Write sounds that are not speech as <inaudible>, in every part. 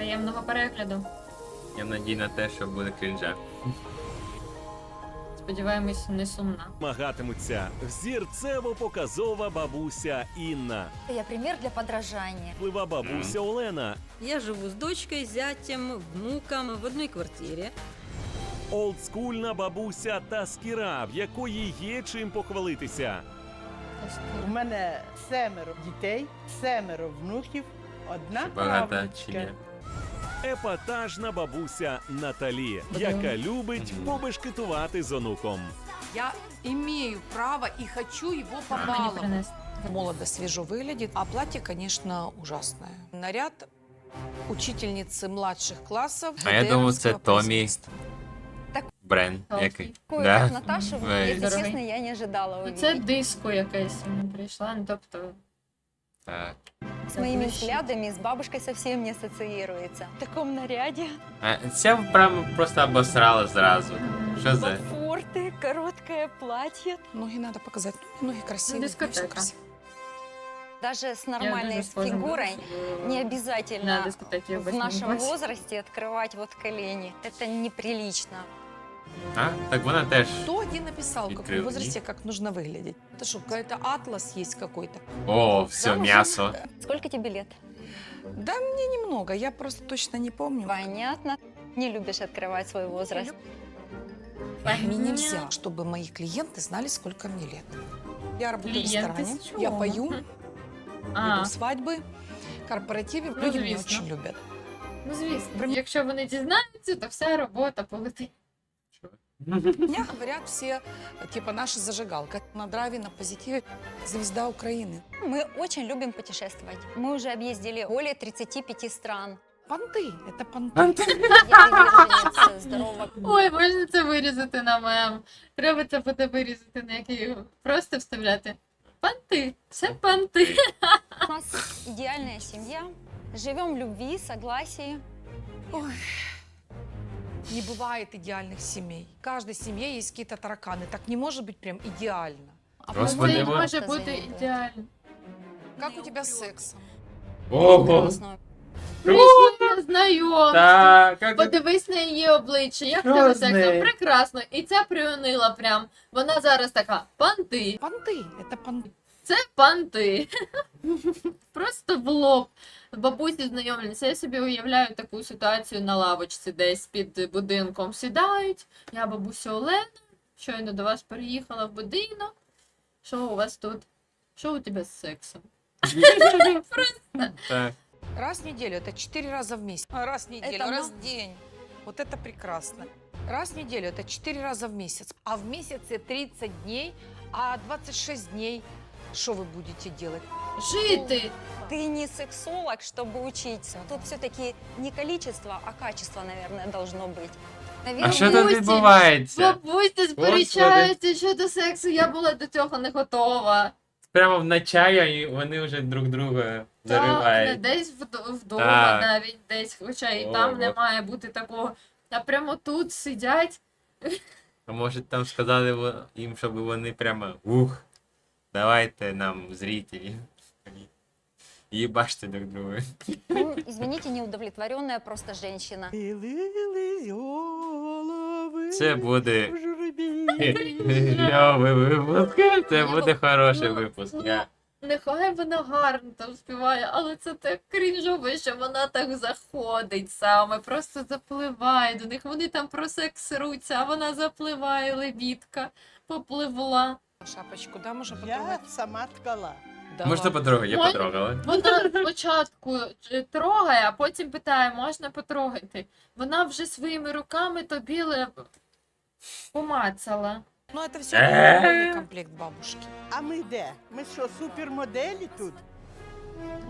Приємного перегляду. Я надію на те, що буде крінжа. Сподіваємось, не сумна. Змагатимуться взірцево-показова бабуся Інна, Я пример для подражания. плива бабуся Олена, Я живу с дочкой, зятем, внуком в одной квартире. олдскульна бабуся Таскіра, в якої є чим похвалитися. У мене семеро дітей, семеро внуків, одна Чи багата правнучка. чи ні? Епатажна бабуся Наталі, яка любить побешкетувати з онуком. Я имею право и хочу его побаловать. принести. Молодо, свежо выглядит, а платье, конечно, ужасное. Наряд учительницы младших классов. А я думав, це Томі. Бренд який. Такую, Да. Наташу, честно, я не ожидала Ну, увидеть. Це диско якесь мені прийшла, ну тобто. Так. С моими взглядами с бабушкой совсем не ассоциируется. В таком наряде. А, Ця прямо просто обосрала зразу. Що за? Ботфорты, короткое платье. Ноги надо показать. Ноги красивые, дискотека. все красиво. Даже с нормальной дуже схожа фигурой в- не на обязательно дискотеки в в нашем возрасте открывать вот колени. Это неприлично. А? Так вона теж. Кто один написал, в каком трёх возрасте как нужно выглядеть? Это что, какой-то атлас есть какой-то? О, все, Замужем? м'ясо. Сколько тебе лет? Да мне немного, я просто точно не помню. Понятно. Не любишь открывать свой возраст. Мне нельзя, чтобы мои клиенты знали, сколько мне лет. Я работаю в Клиенты ресторане, с я пою, А, веду свадьбы, корпоративы. Ну, Люди меня известно. очень любят. ну звісно. Якщо вони дізнаються, то вся робота полетить. Меня <laughs> говорят все, типа, наша зажигалка. На драйве, на позитиве. Звезда Украины. Мы очень любим путешествовать. Мы уже объездили более 35 стран. Понты, это понты. Я приверженец здорового Ой, можна це вирізати на мем. Треба це буде вирізати на який просто вставляти. Панти, все панти. У нас идеальная семья. Живем в любви, согласии. Ой. Не бывает идеальных семей. В каждой семье есть какие-то тараканы. Так не может быть прям идеально. А Господи, Це ви- може Це бути завідує. ідеально. Как у тебя с сексом? Ого! Классно. Прийшли знайомство. Так, як Подивись на її обличчя, як Що тебе з сексом нею? прекрасно. І ця приунила прям. Вона зараз така панти. Понты, это понты. Це панти. <laughs> Просто в лоб. Бабусі знайомляться. Я собі уявляю таку ситуацію на лавочці десь під будинком. Сідають. Я бабуся Олена. Щойно до вас переїхала в будинок. Що у вас тут? Що у тебе з сексом? <laughs> Так. Раз в неделю, это четыре раза в месяц. А, Раз в неделю, Это раз ма- в день. Вот это прекрасно. Раз в неделю, это четыре раза в месяц. А в месяце 30 дней, а 26 дней что вы будете делать? Жити! Ты не сексолог, чтобы учиться. Тут все-таки не количество, а качество, наверное, должно быть. Наверное, А що тут Бабусі, відбувається? Бабуся сперечаються щодо сексу, я була до цього не готова. Прямо в начає і вони вже друг друга Так, не заривають. десь вд- вдома, Так. навіть десь, хоча і О, там от. не має бути такого. А прямо тут сидять. А може там сказали во- їм, щоб вони прямо ух, давайте нам зрителі. І <laughs> бачите друг друга. ну, извините, неудовлетворенная просто женщина. Це буде кльовий випуск. Це буде хороший Ну, випуск. ну, Я... Нехай вона гарно там співає, але це так крінжово, що вона так заходить саме, просто запливає до них. Вони там про секс руться, а вона запливає, лебідка, попливла. Шапочку, да, можно Я потрогать? сама ткала. Да Можна ладно. потрогати, я Можна? потрогала. Вона спочатку е, трогає, а потім питає, можна потрогати. Вона вже своїми руками тобі ле- помацала. Ну, это все Э. полный комплект бабушки. А ми де? Ми що, супермоделі тут?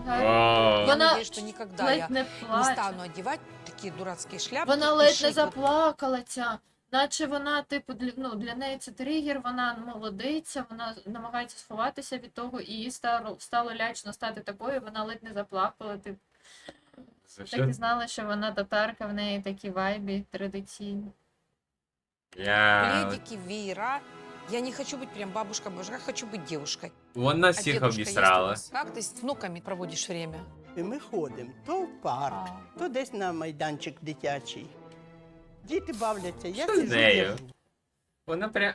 О, Я Вона надеюсь, что никогда я Ледь не не плаче. стану одевать такие дурацкие шляпки. Вона и ледь не шить вот заплакала ця. Наче вона, типу, для, ну, для неї це тригер, вона молодиця, вона намагається сховатися від того, і їй стало, стало лячно стати такою, вона ледь не заплакала. Типу. за Так і що? знала, що вона татарка, в неї такі вайбі традиційні. Я... пледики, веера. Я не хочу быть прям бабушка-бабушка, я хочу быть девушкой. Вона А всіх дедушка есть у обісрала. вас? Как ты с внуками проводишь время? І ми ходимо то в парк, то десь на майданчик дитячий. Діти бавляться, я Що з сижу нею? Вона прям.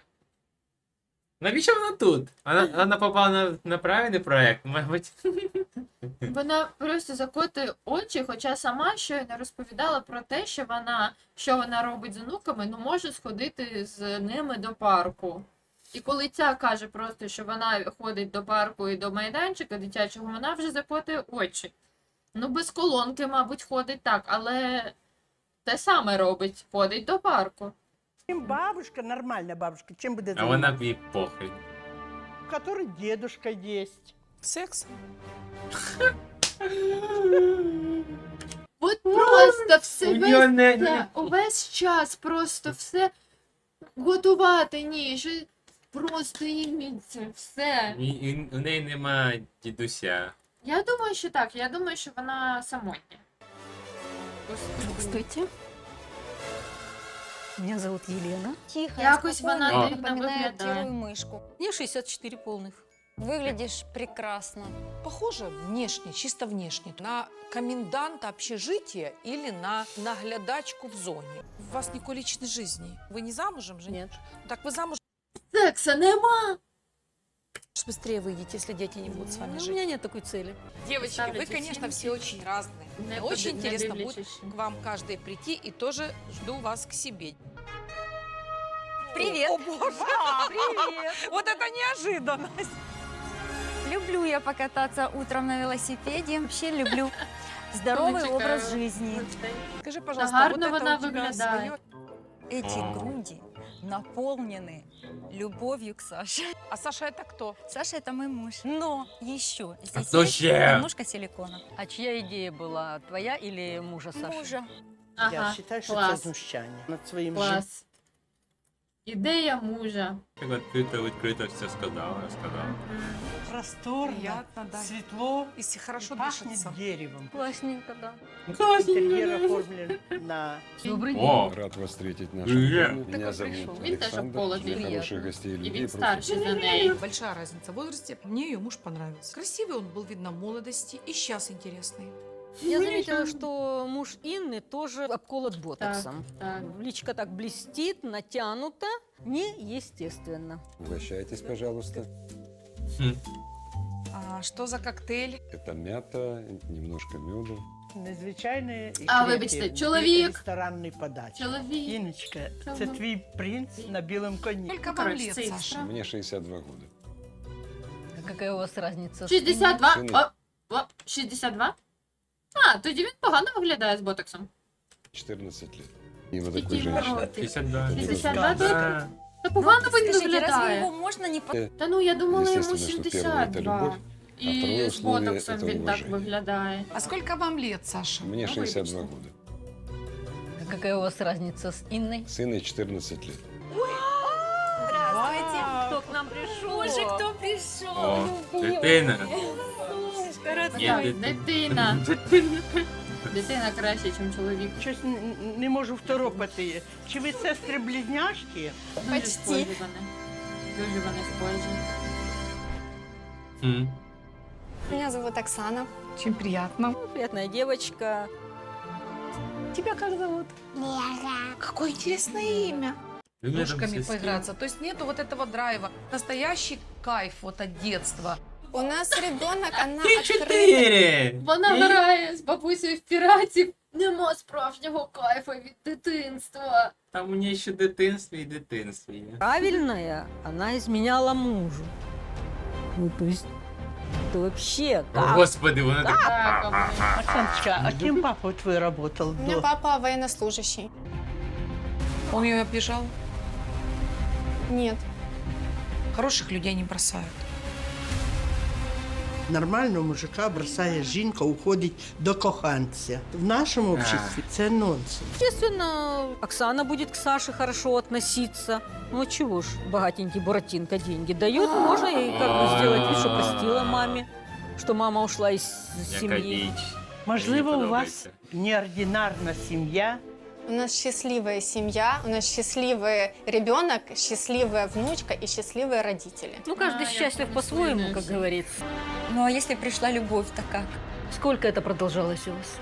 Навіщо вона тут? Вона, вона попала на, на правильний проект, мабуть. <laughs> Вона просто закотує очі, хоча сама щойно розповідала про те, що вона, що вона робить з онуками, ну може сходити з ними до парку. І коли ця каже просто, що вона ходить до парку і до майданчика дитячого, вона вже закотує очі. Ну, без колонки, мабуть, ходить так, але те саме робить, ходить до парку. Чим бабушка, нормальна бабушка, чим буде А вона займатися? б їй похуй. У которой дедушка есть. Секс. От просто все У весь, не- не- увесь час просто все готувати ні, що просто іміться, все. І- і У неї нема дідуся. Я думаю, що так. Я думаю, що вона самотня. Здравствуйте. Меня зовут Елена. Тихо, Якось вона О. дивно напоминает виглядає. серую мышку. Мне 64 полных. Выглядишь прекрасно. Похоже внешне, чисто внешне, на коменданта общежития или на наглядачку в зоне. У вас никакой личной жизни. Вы не замужем же? Нет. Так вы замуж Секса нема. Быстрее выйдете, если дети не будут с вами Ну, у жить. меня нет такой цели. Девочки, вы, конечно, все очень разные. Не Мне очень интересно будет к вам каждой прийти и тоже жду вас к себе. Привет. О, боже! Привет! <laughs> Вот это неожиданность! Люблю я покататься утром на велосипеде. Вообще люблю <laughs> здоровый образ жизни. Скажи, пожалуйста, вот это у тебя своё? Эти груди наполнены любовью к Саше. А Саша это кто? Саша это мой муж. Но еще здесь кто есть ще? немножко силикона. А чья идея была, твоя или мужа Саши? Мужа. Ага, Я вважаю, що клас. це знущання над своїм Клас. Ідея мужа. Так відкрито, відкрито все сказала, сказала. Просторно, Приятно, да. світло, Если хорошо пахнет дышится. деревом. Классненько, да. Інтер'єр оформлен на Добрый день. О, Рад вас встретить в Привет. нашем доме. Меня Такой зовут пришел. Він теж Александр. обколотий. Для хороших Приятно. гостей І людей він просто старший за неї. Большая разница в возрасте. Мне ее муж понравился. Красивый он был, видно, в молодости. И сейчас интересный. Я заметила, что муж Инны тоже обколот ботоксом. Так. Личка так блестит, натянута, неестественно. Угощайтесь, пожалуйста. А что за коктейль? Это мята, немножко меду. незвичайний і А, крепкий вибачте, чоловік. ресторанний подачі. Чоловік. Іночка, це Чого? твій принц на білому коні. Сколько вам короче, лет, цифра. Саша? Мне 62 года. А Какая у вас разница? с 62. Сини. О, о, 62? А, тоді він погано виглядає з ботоксом. 14 лет. И вот Какие такой женщины. років? 52. 62 Да. років? Та погано він Скажите, разве виглядає. его можно не по... Та ну я думала йому Естественно, что первое это 72. любовь, а І второе з условие ботоксом это він так уважение. виглядає. А сколько вам лет, Саша? Мне Ну, 62 выбачте. года. А Какая у вас разница с Инной? Сыну 14 лет. Здравствуйте. Кто к нам пришел? Боже, кто пришел? О, дитина. Солнышко, Є Ой, дитина. <laughs> дитина. Дитина краще, ніж чоловік. Щось н- н- не можу второпати. Чи ви сестри-близняшки? Дуже Почти. схожі вони. Дуже вони схожі. Хм. Меня зовут Оксана. Очень приятно. Приятная девочка. Тебя как зовут? Какое интересное имя. Ви мене там Ножками всі поиграться. То есть нету вот этого драйва. Настоящий кайф вот от детства. У нас ребенок, она Ти чотири! Вона Ні. грає з бабусею в піратів. Нема справжнього кайфу від дитинства. Там у неї ще дитинство і дитинство. є. Правильная, она изменяла мужу. Ну, то есть, это вообще О, как? Господи, вона так. Так, а вони- Оксаночка, а кем папа твой работал? до? папа военнослужащий. Он ее обижал. Нет. Хороших людей не бросают. Нормального мужика бросає жінка, уходить до коханця. В нашому обществі це нонсенс. Естественно, Оксана будет к Саше хорошо относиться. Ну а чего ж, богатенький Буратинка деньги дает, можно ей как бы сделать вид, что простила маме, что мама ушла из Яка семьи. діч. Можливо, у вас подобається. неординарна сім'я, У нас счастливая семья, у нас счастливый ребенок, счастливая внучка и счастливые родители. Ну, каждый А, я счастлив помню по-своему, свою как версию. говорится. Ну а если пришла любовь, то как? Сколько это продолжалось у вас?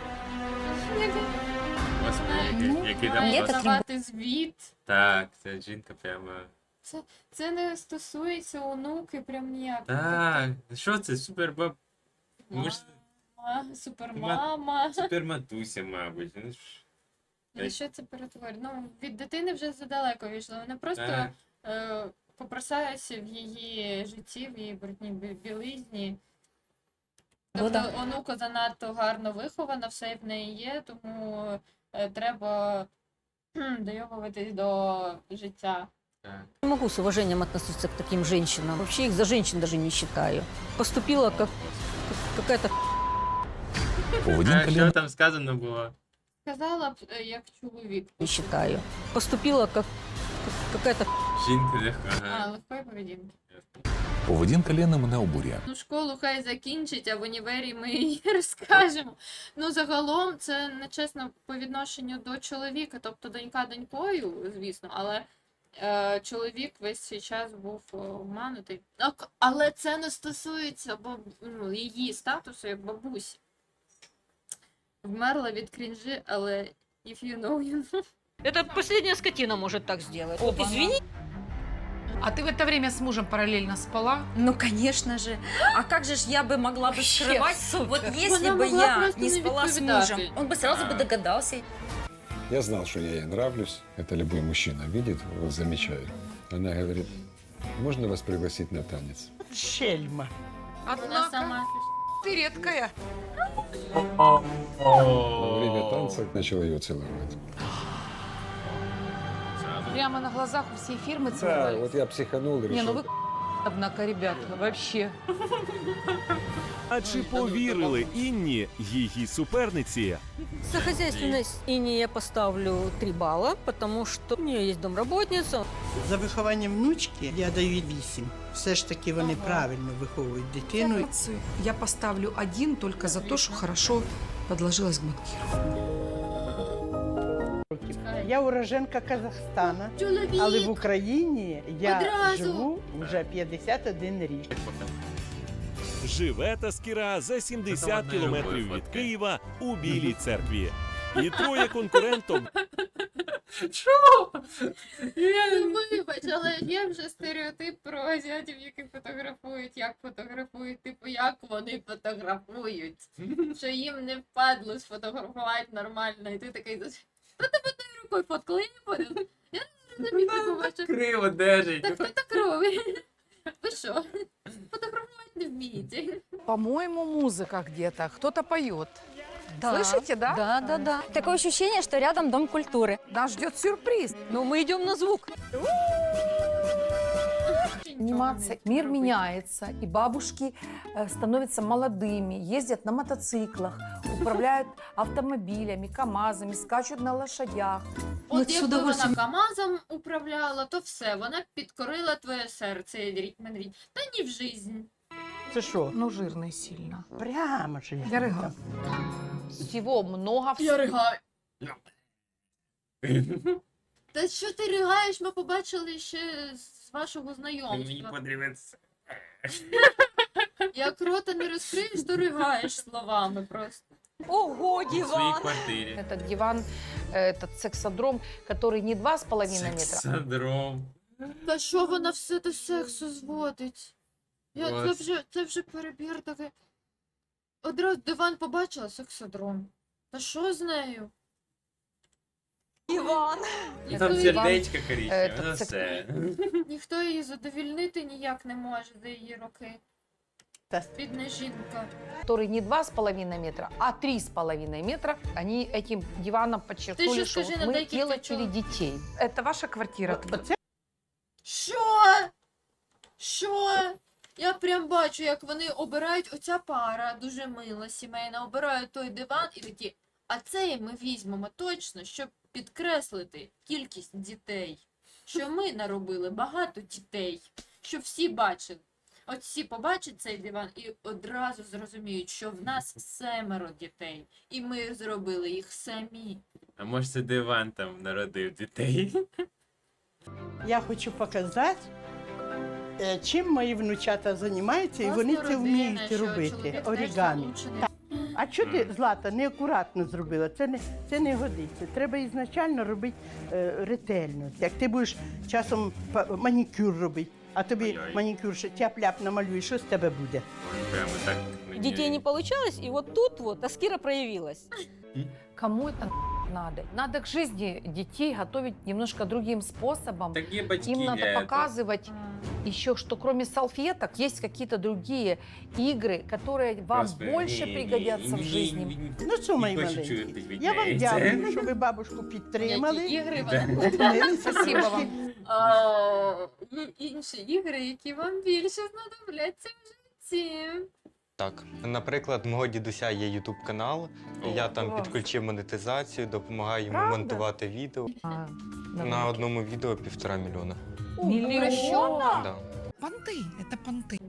Господи, Ну, який Має там давати звіт. Так, ця жінка прямо. Це не стосується онуки, прям ніяк. Так, що це? Супербаб. Може, Мама, супермама. суперматуся, мабуть. Ну, ж. і що це перетворює? Ну, від дитини вже задалеко війшло. Вона просто Так. е, попросилася в її житті, в її брудній бі- білизні. Ну Тобто да. онука занадто гарно вихована, все в неї є, тому е, треба кхм, дойовуватись до життя. Так. Не могу с уважением относиться к таким женщинам. Вообще их за женщин даже не считаю. Поступила как, как какая-то А що там сказано було? Сказала б, е, як чоловік. не считаю. Поступила как, как какая-то Жінка легко. А, Ага. легкої поведінки. Поведінка Лени мене обурює. Ну, школу хай закінчить, а в універі ми їй <laughs> розкажемо. Ну, загалом, це нечесно по відношенню до чоловіка, тобто донька донькою, звісно, але е, чоловік весь цей час був е, обманутий. Але це не стосується баб... ну, її статусу як бабусі. Вмерла від крінжі, але if you know, you know. Это последняя скотина может так сделать. Вот извини, А ты в это время с мужем параллельно спала? Ну, конечно же. А как же ж я бы могла бы Вообще скрывать? супер. Вот если Она бы могла я просто не не спала с відповідати. мужем, он бы сразу бы догадался. Я знал, что я ей нравлюсь. Это любой мужчина видит, вот замечает. Она говорит, можно вас пригласить на танец? Шельма. Вона Однако, сама ты редкая. Во время танца начал ее целовать. Прямо на глазах у всей фирмы Да, целовались. вот я психанул и Не, решил. ну вы однако, ребята, вообще. А чи повірили Інні її суперниці? за хозяйственность Ине я поставлю 3 балла, потому что у нее есть домработница. За виховання внучки я даю 8. Все ж таки вони правильно виховують дитину. Я поставлю один только за то, что хорошо подложилась к банкиру. Я уроженка Казахстана, але в Україні я живу вже 51 рік. Живе Таскіра за 70 кілометрів від. Києва у Білій церкві. І троє конкурентів Що? <laughs> Ну, Вибач, але є вже стереотип про азіатів, які фотографують, як фотографують, типу, як вони фотографують. <laughs> Що їм не впадло сфотографувати нормально, і ти такий «Та ти одною рукою фоткали, я не. Я розумію, ти побачив. Криво держить. Так хто так робить? Ви що? Фотографувати не вмієте. По-моему, музыка где-то. Кто-то поет. Да. Слышите, да? Да, да, да. Такое ощущение, что рядом дом культуры. Нас ждет сюрприз. Но мы идем на звук. Анимация. Мир меняется, и бабушки э, становятся молодыми, ездят на мотоциклах, управляют <laughs> автомобилями, КАМАЗами, скачут на лошадях. От якби вона КАМАЗом управляла, то все, вона підкорила твоє серце, рітмен рід. Та ні в жизнь. Це що? Ну, жирный сильно. Прямо ж я. Я рыгаю. Всего много. Я ригаю. Та що ти ригаєш? Ми побачили ще з вашого Мені знайомства. подивитися. Як рота не розкриєш, то ригаєш словами просто. Ого, У своїй диван. квартирі. Этот диван, э, этот сексодром, который не два с половиной метра, Сексодром. Та що вона все до сексу зводить? Я, це, Ось. вже, це вже перебір такий. Одразу диван побачила сексодром. Та що з нею? Диван. Ну, Там Ніхто її, сердечко коричневе, Е, ну це- все. ніхто її задовільнити ніяк не може за її роки. Та Бідна жінка. который не два с половиной метра, а три с половиной метра, они этим диваном подчеркнули, еще что скажи, вот на мы декілька делатели чоловік. детей. Это ваша квартира? Оце Що? Що? Я прям бачу, як вони обирають оця пара, дуже мила сімейна, обирають той диван і такі, а цей ми візьмемо точно, щоб підкреслити кількість дітей. Що ми наробили багато дітей, щоб всі бачили. От всі побачать цей диван і одразу зрозуміють, що в нас семеро дітей, і ми зробили їх самі. А може це диван там народив дітей? Я хочу показати, е, чим мої внучата займаються, і вони це вміють робити. Орігамі. А що ти, Злата, неакуратно зробила? Це не, це не годиться. Треба ізначально робити е, ретельно. Як ти будеш часом манікюр робити, а тобі манікюр ще тяп-ляп намалює, що з тебе буде? Прямо так. Детей не получалось, и вот тут вот Таскира проявилась. Кому это надо? Надо к жизни детей готовить немножко другим способом. Так є батьки Им надо для этого. показывать еще, что кроме салфеток есть какие-то другие игры, которые вам Господи, больше ні, пригодятся ні, в ні, жизни. ні, ні. Ну що, мої Не хочу маленькі, чути від я вам неї дякую, це. що ви бабушку підтримали. Які ігри Да, вам? зупинилися Спасибо трошки. вам. А, Є інші ігри, які вам більше знадобляться в житті. Так, наприклад, мого дідуся є ютуб канал. Я там Клас. підключив монетизацію, допомагаю йому Правда? монтувати відео. А, На давай. одному відео півтора мільйона. Миллиона? Понты, это понты.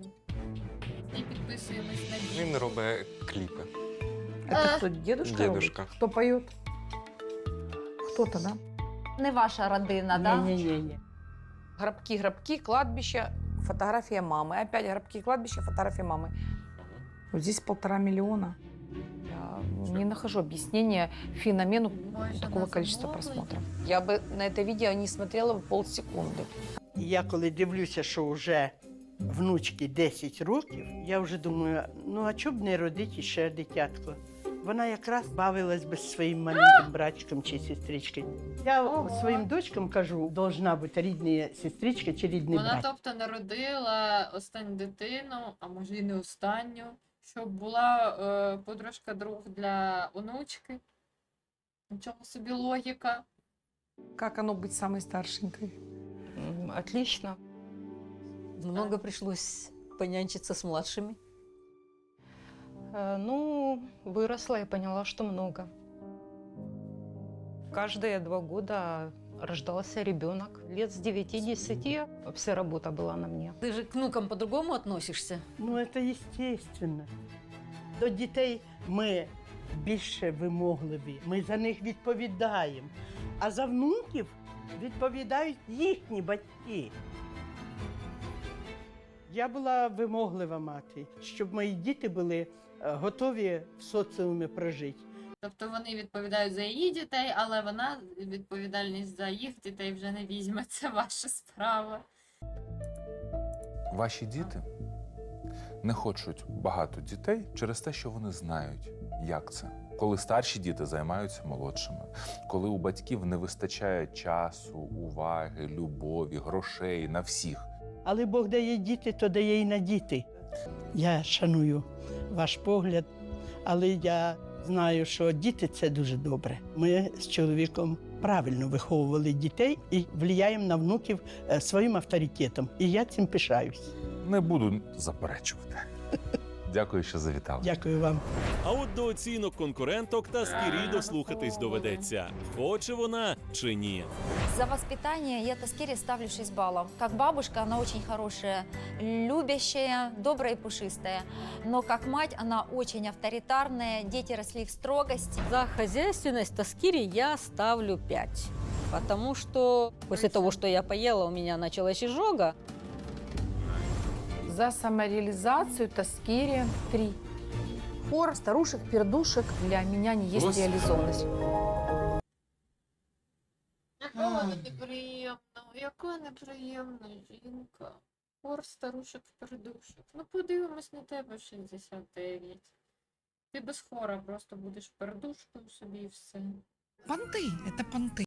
І підписуємось на відео. Він робить кліпи. Это кто, дедушка? Дедушка. робит? Кто поет? Кто-то, да? Не ваша родина, да? Ні-ні-ні. Гробки, гробки, кладбище, фотография мамы. Опять гробки, кладбище, фотография мамы. Вот здесь полтора миллиона. Я не нахожу объяснения феномену Може, такого на количества замовлення? просмотров. Я бы на это видео не смотрела бы полсекунды. І я коли дивлюся, що вже внучки 10 років, я вже думаю, ну а чоб не родити ще дитятко? Вона якраз бавилась би зі своїм маленьким братчиком чи сестричкою. Я Ого. своїм дочкам кажу, должна бути рідна сестричка чи рідний Вона, брат. тобто, народила останню дитину, а може і не останню, щоб була е, подружка друг для онучки. Нічого собі логіка. Как оно быть самой старшенькой? Отлично. Много пришлось понянчиться с младшими. Ну, выросла и поняла, что много. Каждые два года рождался ребенок. Лет с 9-10 вся работа была на мне. Ты же к внукам по-другому относишься? Ну, це естественно. До дітей ми більше вимогливі, ми за них відповідаємо. А за внуків відповідають їхні батьки. Я була вимоглива мати, щоб мої діти були е, готові в соціумі прожити. Тобто вони відповідають за її дітей, але вона відповідальність за їх дітей вже не візьме. <laughs> Це ваша справа. Ваші діти не хочуть багато дітей через те, що вони знають, як це. Коли старші діти займаються молодшими, коли у батьків не вистачає часу, уваги, любові, грошей на всіх. Але Бог дає діти, то дає і на діти. Я шаную ваш погляд, але я знаю, що діти це дуже добре. Ми з чоловіком правильно виховували дітей і впливаємо на внуків е, своїм авторитетом. І я цим пишаюсь. Не буду заперечувати. Дякую, що завітали. Дякую вам. А от до оцінок конкуренток та скірі дослухатись доведеться. Хоче вона чи ні. За воспитание я Таскире ставлю 6 баллов. Как бабушка она очень хорошая, любящая, добрая и пушистая. Но как мать она очень авторитарная, дети росли в строгости. За хозяйственность Таскире я ставлю 5. Потому что после того, что я поела, у меня началась изжога За самореализацию Таскири три. Хор старушек, пердушек для меня не есть Господи. реализованность. Яка вона неприємна, яка неприємна жінка. Хор старушок передушок. Ну подивимось на тебе 69. Ти без хора просто будеш передушкою собі і все. Понты, это понты.